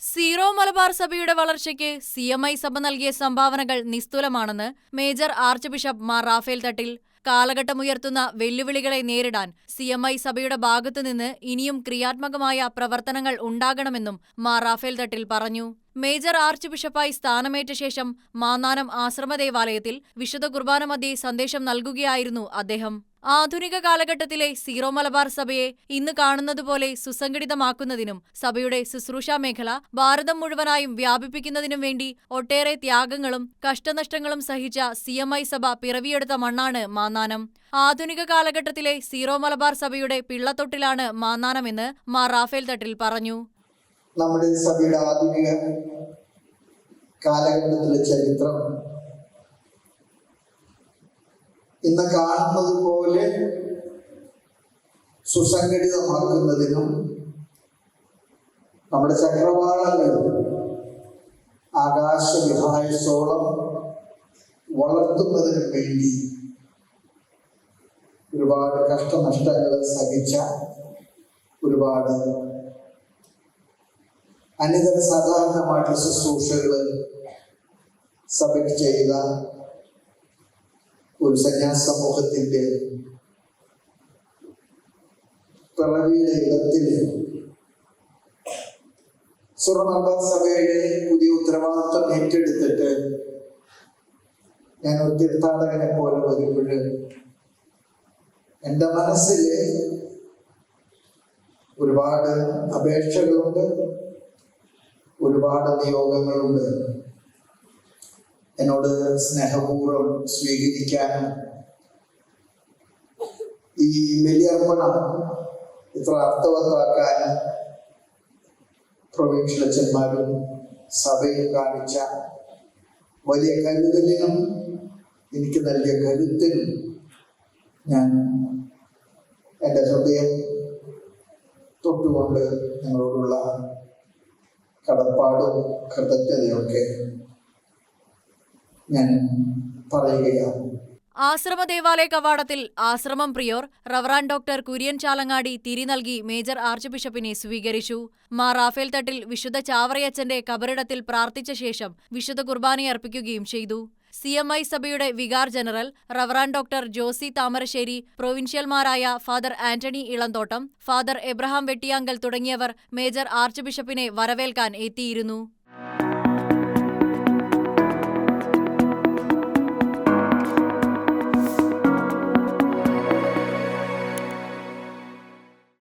Zero Malabar സഭയുടെ വളർച്ചയ്ക്ക് C M I സഭ നൽകിയ സംഭാവനകൾ നിസ്തുലമാണെന്ന് major archbishop Mar Raphael Thattil കാലഘട്ടമുയർത്തുന്ന വെല്ലുവിളികളെ നേരിടാൻ സി എം ഐ സഭയുടെ ഭാഗത്തുനിന്ന് ഇനിയും ക്രിയാത്മകമായ പ്രവർത്തനങ്ങൾ ഉണ്ടാകണമെന്നും മാർ റാഫേൽ തട്ടിൽ പറഞ്ഞു. മേജർ ആർച്ച് ബിഷപ്പായി സ്ഥാനമേറ്റ ശേഷം മാന്നാനം ആശ്രമ ദേവാലയത്തിൽ വിശുദ്ധ കുർബാന മധ്യേ സന്ദേശം നൽകുകയായിരുന്നു അദ്ദേഹം. ആധുനിക കാലഘട്ടത്തിലെ സീറോ മലബാർ സഭയെ ഇന്ന് കാണുന്നതുപോലെ സുസംഘടിതമാക്കുന്നതിനും സഭയുടെ ശുശ്രൂഷാ മേഖല ഭാരതം മുഴുവനായും വ്യാപിപ്പിക്കുന്നതിനും വേണ്ടി ഒട്ടേറെ ത്യാഗങ്ങളും കഷ്ടനഷ്ടങ്ങളും സഹിച്ച സി എം ഐ സഭ പിറവിയെടുത്ത മണ്ണാണ് മാന്നാനം. ആധുനിക കാലഘട്ടത്തിലെ സീറോ മലബാർ സഭയുടെ പിള്ളത്തൊട്ടിലാണ് മാന്നാനമെന്ന് മാർ റാഫേൽ തട്ടിൽ പറഞ്ഞു. നമ്മുടെ സഭയുടെ ആധുനിക കാലഘട്ടത്തിലെ ചരിത്രം. ഇന്ന് കാണുന്നത് പോലെ സുസംഘടിതമാക്കുന്നതിനും നമ്മുടെ ചക്രവാളങ്ങൾ ആകാശ വിഹായസോളം വളർത്തുന്നതിനും വേണ്ടി ഒരുപാട് കഷ്ടനഷ്ടങ്ങൾ സഹിച്ച ഒരുപാട് അനിതര സാധാരണമായിട്ടുള്ള ശുശ്രൂഷകൾ സഭയ്ക്ക് ചെയ്ത ഒരു സന്യാസ സമൂഹത്തിന്റെ പിറവിയുടെ ഇടത്തിൽ സ്വർണ സഭയുടെ പുതിയ ഉത്തരവാദിത്വം ഏറ്റെടുത്തിട്ട് ഞാൻ ഒരു തീർത്ഥാടകനെ പോലെ വരുമ്പോൾ എന്റെ മനസ്സിൽ ഒരുപാട് അപേക്ഷകളുണ്ട്. ഒരുപാട് നിയോഗങ്ങളുണ്ട്. എന്നോട് സ്നേഹപൂർവം സ്വീകരിക്കാൻ ഈ ബലിയർപ്പണം ഇത്ര അർത്ഥവത്താക്കാൻ പ്രവീക്ഷണച്ചന്മാരും സഭയിൽ സഭയും കാണിച്ച വലിയ കരുതലിനും എനിക്ക് നൽകിയ കരുത്തിനും ഞാൻ എന്റെ ഹൃദയം തൊട്ടുകൊണ്ട് നിങ്ങളോടുള്ള കടപ്പാടും കൃതജ്ഞതയൊക്കെ ഞാൻ പറയുകയാണ്. ആശ്രമ ദേവാലയ കവാടത്തിൽ ആശ്രമം prior reverend doctor Kurian Chalangadi തിരി നൽകി മേജർ ആർച്ച് ബിഷപ്പിനെ സ്വീകരിച്ചു. മാ റാഫേൽ തട്ടിൽ വിശുദ്ധ ചാവറയച്ചന്റെ കബറിടത്തിൽ പ്രാർത്ഥിച്ച ശേഷം വിശുദ്ധ കുർബാനയർപ്പിക്കുകയും ചെയ്തു. സി എം ഐ സഭയുടെ vicar general reverend doctor Josy Thamarassery പ്രൊവിൻഷ്യൽമാരായ father Antony Elanthottam father Abraham Vettiyankal തുടങ്ങിയവർ മേജർ ആർച്ച് ബിഷപ്പിനെ വരവേൽക്കാൻ എത്തിയിരുന്നു.